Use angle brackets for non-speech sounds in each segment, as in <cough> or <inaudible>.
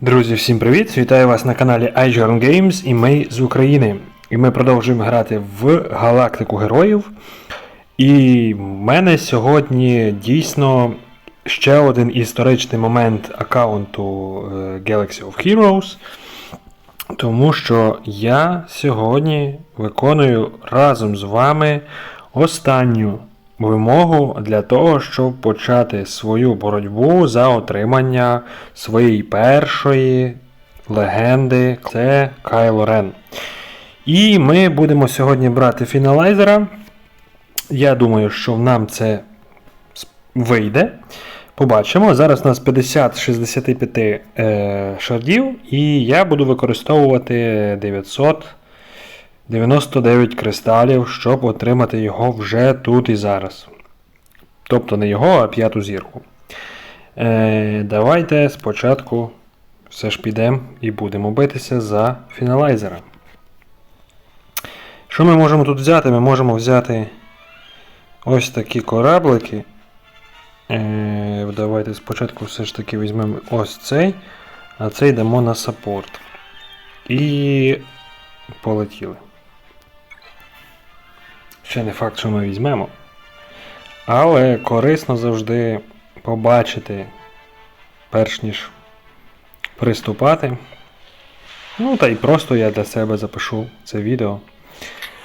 Друзі, всім привіт! Вітаю вас на каналі iJourn Games і ми з України. І ми продовжуємо грати в Галактику Героїв. І в мене сьогодні дійсно ще один історичний момент аккаунту е, Galaxy of Heroes. Тому що я сьогодні виконую разом з вами останню вимогу для того, щоб почати свою боротьбу за отримання своєї першої легенди. Це Кайло Рен. І ми будемо сьогодні брати фіналайзера. Я думаю, що нам це вийде. Побачимо. Зараз у нас 50-65 е, шардів, і я буду використовувати 999 кристалів, щоб отримати його вже тут і зараз. Тобто не його, а п'яту зірку. Е, давайте спочатку все ж підемо і будемо битися за фіналайзера. Що ми можемо тут взяти? Ми можемо взяти ось такі кораблики. Е, давайте спочатку все ж таки візьмемо ось цей, а цей дамо на саппорт. І полетіли. Ще не факт, що ми візьмемо. Але корисно завжди побачити, перш ніж приступати. Ну, та й просто я для себе запишу це відео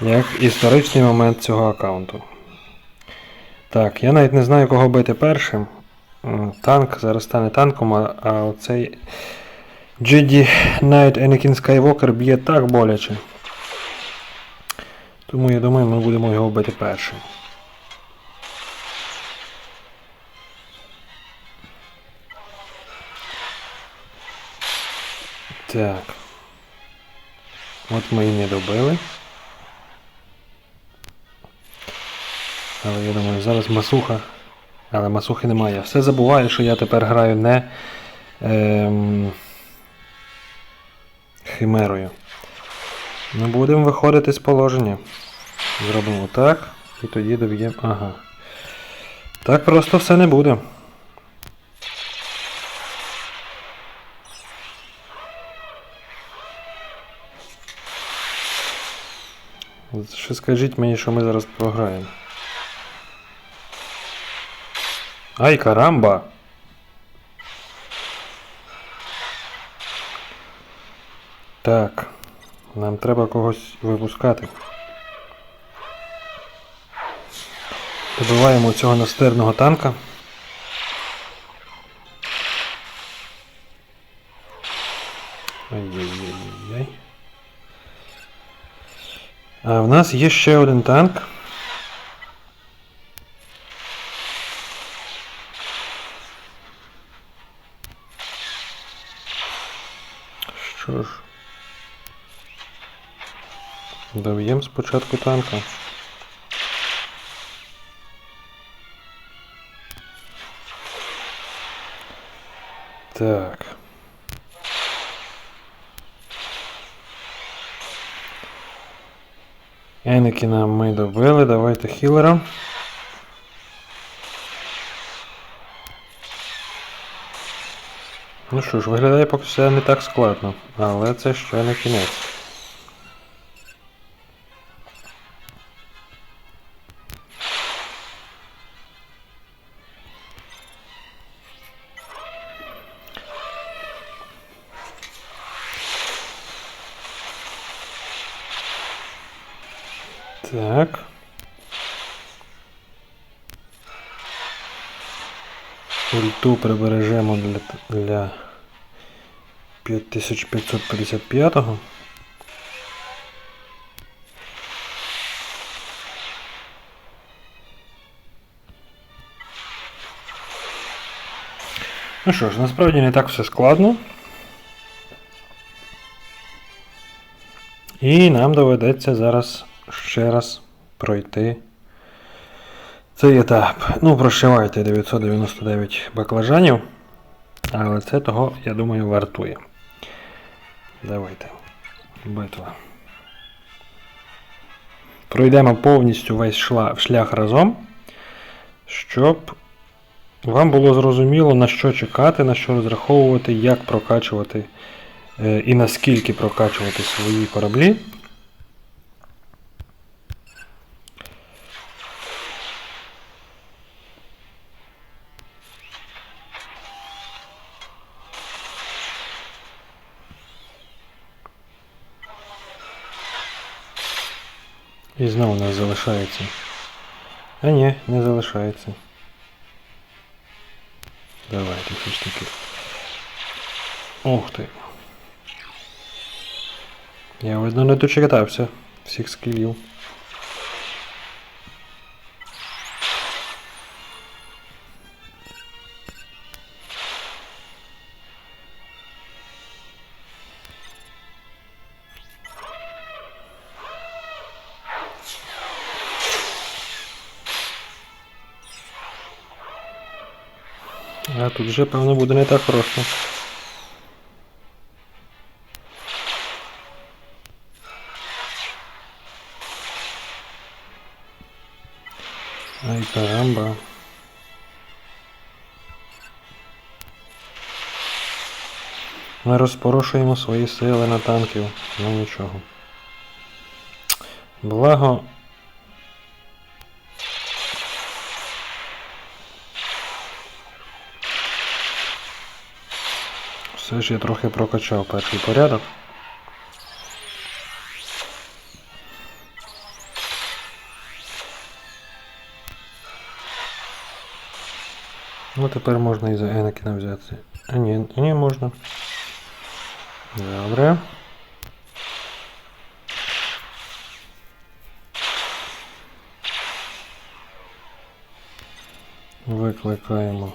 як історичний момент цього аккаунту. Так, я навіть не знаю, кого бити першим. Танк зараз стане танком, а, а оцей Jedi Knight Anakin Skywalker б'є так боляче. Тому я думаю, ми будемо його бити першим. Так. От ми і не добили. Але я думаю, зараз масуха. Але масухи немає. Все забуваю, що я тепер граю не ем, химерою. Ми будемо виходити з положення. Зробимо так. І тоді доб'ємо. Ага. Так просто все не буде. Ще скажіть мені, що ми зараз програємо. Ай, карамба! Так, нам треба когось випускати. Добиваємо цього настирного танка. Ай-яй-яй-яй. А в нас є ще один танк. Що ж. Доб'ємо спочатку танка. Так. Енекіна ми добили, давайте хілера. Ну що ж, виглядає поки все не так складно, але це ще не кінець. Так. Ульту прибережемо для, для 5555-го. Ну що ж, насправді не так все складно. І нам доведеться зараз ще раз пройти цей етап. Ну, прощавайте 999 баклажанів. Але це того, я думаю, вартує. Давайте. Битва. Пройдемо повністю весь шлях разом, щоб вам було зрозуміло, на що чекати, на що розраховувати, як прокачувати е, і наскільки прокачувати свої кораблі. І знову у нас залишається. А ні, не залишається. Давайте все ж таки. Ух ти. Я видно не дочекався всіх скілів. А тут вже, певно, буде не так просто. Ай, карамба. Ми розпорошуємо свої сили на танків. Ну нічого. Благо. Все ж я трохи прокачав перший порядок. Ну тепер можна і за Енакіна взяти. А ні, ні, можна. Добре. Викликаємо.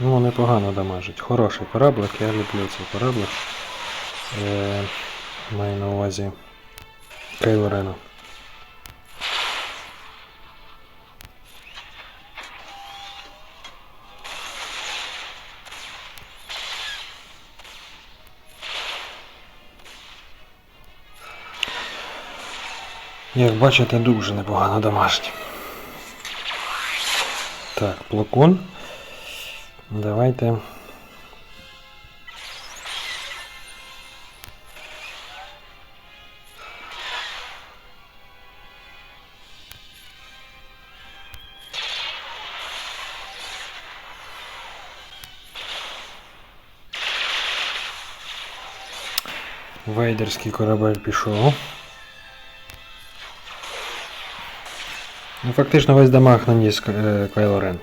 Ну, непогано дамажить. Хороший кораблик, я люблю цей кораблик. Е, маю на увазі Кейло Рена. Як бачите, дуже непогано дамажить. Так, плакон. Давайте. Вейдерський корабель пішов. Ну, фактично весь дамаг наніс е, Кайло Рен.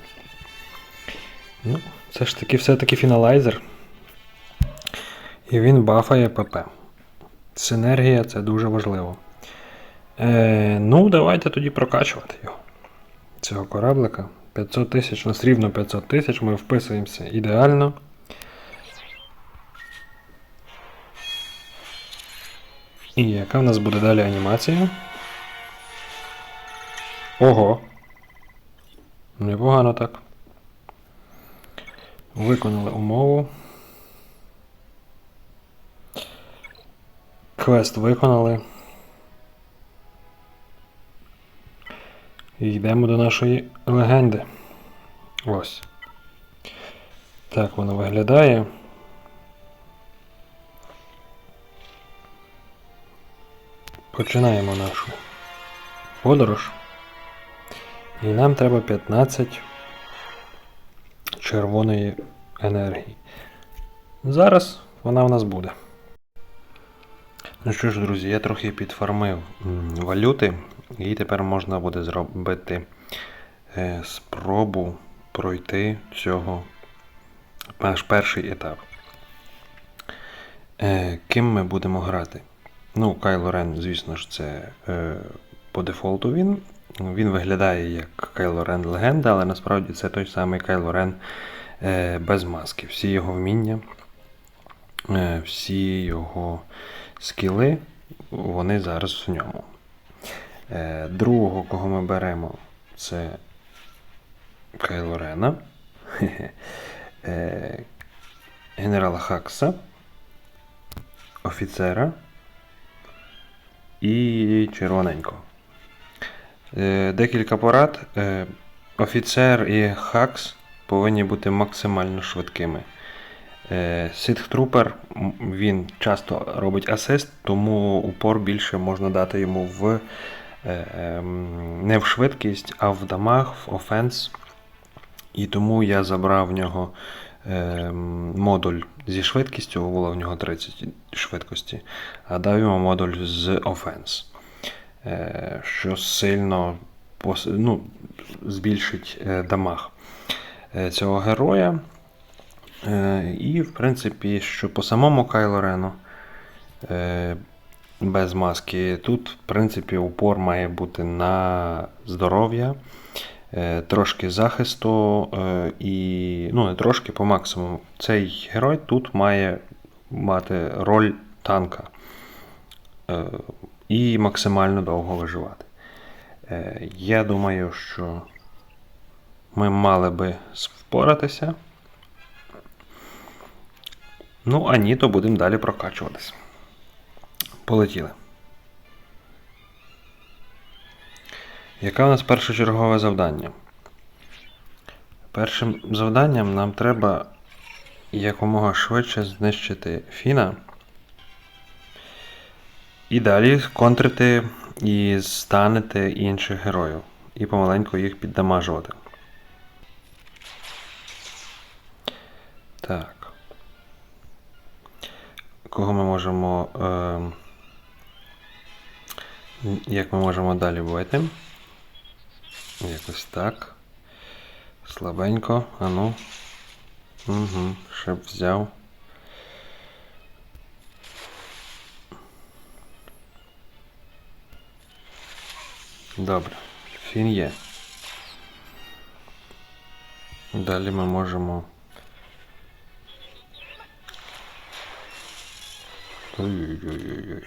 Ну, це ж таки все-таки фіналайзер. І він бафає ПП. Синергія це дуже важливо. Е, ну, давайте тоді прокачувати його. Цього кораблика. 500 тисяч, у нас рівно 500 тисяч, ми вписуємося ідеально. І яка в нас буде далі анімація? Ого. Непогано так. Виконали умову. Квест виконали. І йдемо до нашої легенди. Ось. Так воно виглядає. Починаємо нашу подорож. І нам треба 15 червоної енергії. Зараз вона у нас буде. Ну що ж, друзі, я трохи підфармив валюти, і тепер можна буде зробити е, спробу пройти цього наш перший етап. Е, ким ми будемо грати? Ну, Кайло Рен, звісно ж, це е, по дефолту він. Він виглядає як Кайло Рен легенда, але насправді це той самий Кайло Рен е, без маски. Всі його вміння, е, всі його скіли, вони зараз в ньому. Е, Другого, кого ми беремо, це Кайло Рена, <laughs> генерала Хакса, офіцера і червоненького. Е, Декілька порад. Е, Офіцер і Хакс повинні бути максимально швидкими. Ситх Трупер він часто робить асист, тому упор більше можна дати йому в е, ем, не в швидкість, а в дамаг, в офенс. І тому я забрав в нього ем, модуль зі швидкістю, було в нього 30 швидкості, а дав йому модуль з офенс, е, що сильно ну, збільшить е, дамаг е, цього героя. Е, І, в принципі, що по самому Кайло Рену е, без маски, тут, в принципі, упор має бути на здоров'я, е, трошки захисту е, і ну, не трошки по максимуму. Цей герой тут має мати роль танка е, і максимально довго виживати. Е, Я думаю, що ми мали би впоратися. Ну, а ні, то будемо далі прокачуватись. Полетіли. Яке у нас першочергове завдання? Першим завданням нам треба якомога швидше знищити Фіна. І далі контрити і станити інших героїв. І помаленьку їх піддамажувати. Так. Кого ми можемо. Е, як ми можемо далі бити? Якось так. Слабенько. Ану. Угу. Щоб взяв. Добре. Фін є. Далі ми можемо. Ой-ой-ой-ой.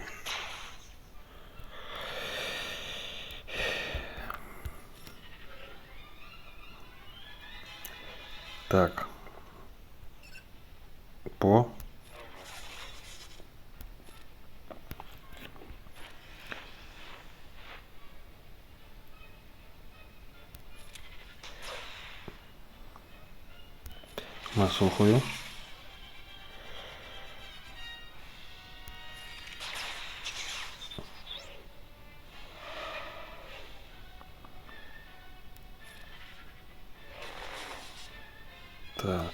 Так. По. Насухую. Так.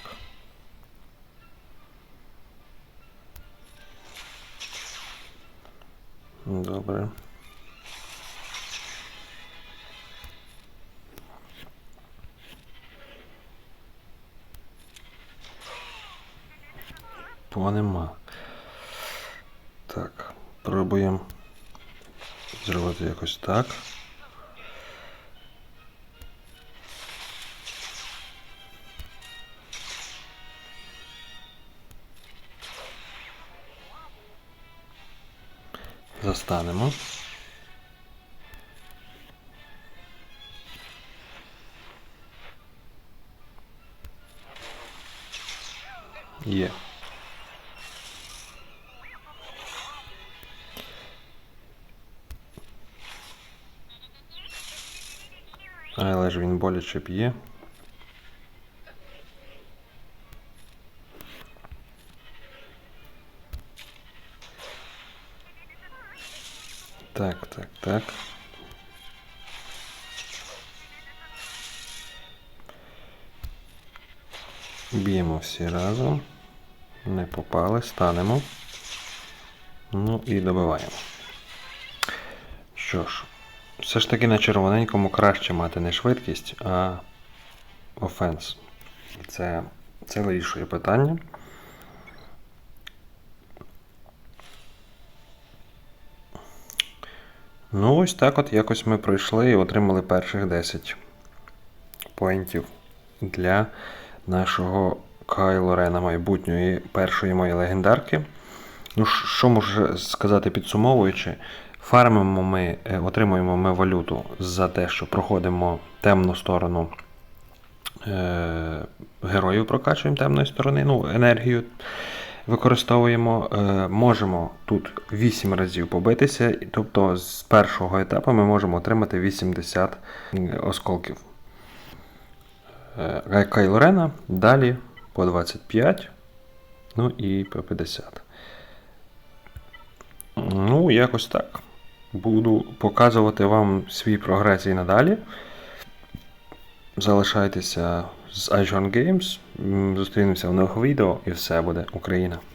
Добре. По нема. Так, пробуємо зробити якось так. Застанемо. Є. Але боляче п'є. Так, так, так. Б'ємо всі разом. Не попали, станемо. Ну і добиваємо. Що ж, все ж таки на червоненькому краще мати не швидкість, а офенс. Це, це вирішує питання. Ну, ось так от якось ми пройшли і отримали перших 10 поінтів для нашого Кайло Рена майбутньої першої моєї легендарки. Ну, що можу сказати підсумовуючи? Фармимо ми, е, отримуємо ми валюту за те, що проходимо темну сторону е, героїв, прокачуємо темної сторони, ну, енергію використовуємо. Е, можемо тут 8 разів побитися, тобто з першого етапу ми можемо отримати 80 осколків. Е, Кайло Рена, далі по 25, ну і по 50. Ну, якось так. Буду показувати вам свій прогрес і надалі. Залишайтеся з iJohn Games. Зустрінемося в нових відео і все буде Україна.